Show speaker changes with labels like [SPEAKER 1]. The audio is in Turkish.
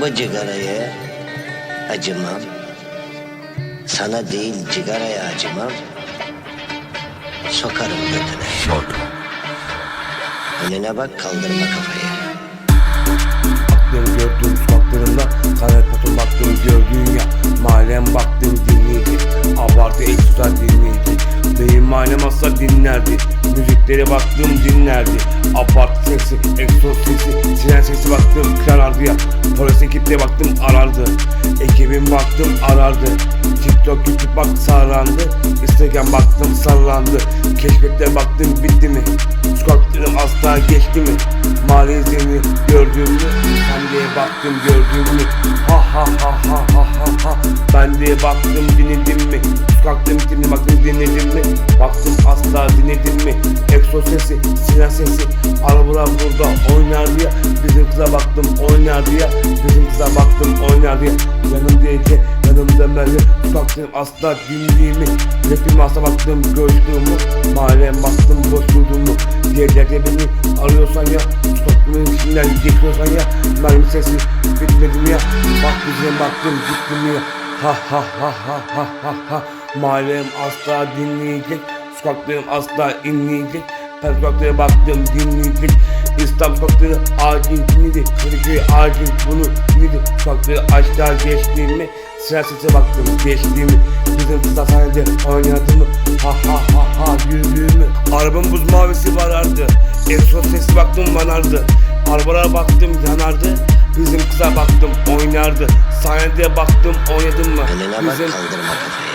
[SPEAKER 1] Bu cigaraya acımam. Sana değil cigaraya acımam. Sokarım götüne.
[SPEAKER 2] Şaka.
[SPEAKER 1] Önüne bak kaldırma kafayı.
[SPEAKER 3] Baktım gördüm sokaklarında asla dinlerdi Müziklere baktım dinlerdi. Abartı sesi, egzoz sesi Siren sesi baktım karardı ya. Polis ekiple baktım arardı. Ekibim baktım arardı. TikTok YouTube bak sağlandı Instagram baktım sallandı Keşfette baktım bitti mi? Sokaklarım asla geçti mi? Mahalle izlerini gördün mü? Sen de baktım gördün mü? Ha ha ha ha ha ha ha. Ben de baktım dinledim mi? Sokaklarım dinledim baktım dinledim Arabalar burada oynar diye. Bizim kıza baktım oynar diye. Bizim kıza baktım oynar diye. Yanımdaydı yanımda Merve Sokaklarım asla dinlediğimi Rapim asla baktım gördüğümü Mahallem baktım boş durduğumu Diğerlerde beni arıyorsan ya Sokakların içinden geçiyorsan ya. Mermi sesi bitmedim ya? Bak bize baktım gittim ya. Ha ha ha ha ha ha ha. Mahallem asla dinleyecek Sokaklarım asla inleyecek Ben sokaklara baktım dinleyecek İstanbul sokakları acil dinledi Kadıköy acil bunu dinledi Sokakları aşağı geçtiğimi Siyasete baktım geçtiğimi. Bizim kızlar sahnede oynadığımı Ha ha ha ha yürüdüğümü Arabam buz mavisi varardı. Egzoz sesi baktım vanardı Arabalara baktım yanardı. Bizim kıza baktım oynardı. Sahnede baktım oynadım mı?
[SPEAKER 1] Bak
[SPEAKER 3] Bizim
[SPEAKER 1] kaldırma kafayı.